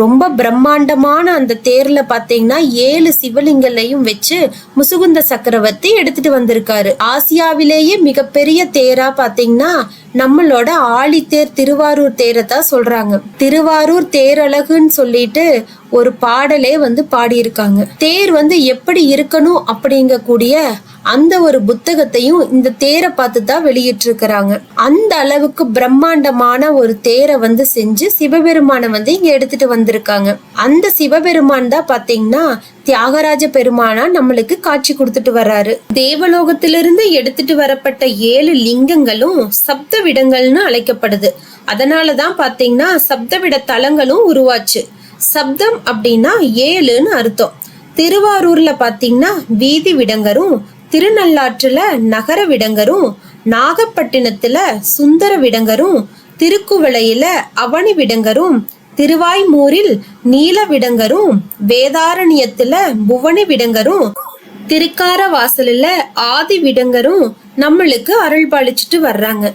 ரொம்ப பிரம்மாண்டமான அந்த தேர்ல பாத்தீங்கன்னா ஏழு சிவலிங்கங்களையும் வச்சு முசுகுந்த சக்கரவர்த்தி எடுத்துட்டு வந்திருக்காரு. ஆசியாவிலேயே மிகப்பெரிய தேரா பாத்தீங்கன்னா நம்மளோட ஆழித்தேர் திருவாரூர் தேரை தான் சொல்றாங்க. திருவாரூர் தேரழகுன்னு சொல்லிட்டு ஒரு பாடலே வந்து பாடியிருக்காங்க. தேர் வந்து எப்படி இருக்கணும் அப்படிங்கக்கூடிய அந்த ஒரு புத்தகத்தையும் இந்த தேரை பார்த்து தான் வெளியிட்டிருக்கிறாங்க. அந்த அளவுக்கு பிரம்மாண்டமான ஒரு தேரை வந்து செஞ்சு சிவபெருமானை வந்து இங்க எடுத்துட்டு வந்திருக்காங்க. அந்த சிவபெருமான் தான் பாத்தீங்கன்னா தியாகராஜ பெருமானா நம்மளுக்கு காட்சி கொடுத்துட்டு வர்றாரு. தேவலோகத்திலிருந்து எடுத்துட்டு வரப்பட்ட ஏழு லிங்கங்களும் சப்த விடங்கள்னு அழைக்கப்படுது. அதனாலதான் பாத்தீங்கன்னா சப்தவிட தலங்களும் உருவாச்சு. சப்தம் அப்படின்னா ஏழுன்னு அர்த்தம். திருவாரூர்ல பாத்தீங்கன்னா வீதி விடங்கரும் திருநள்ளாற்றுல நகர விடங்கரும் நாகப்பட்டினத்துல சுந்தர விடங்கரும் திருக்குவளையில அவனி விடங்கரும் திருவாய்மூரில் நீல விடங்கரும் வேதாரண்யத்துல புவனி விடங்கரும் திருக்கார வாசலில் ஆதி விடங்கரும் நம்மளுக்கு அருள் பாலிச்சுட்டு வர்றாங்க.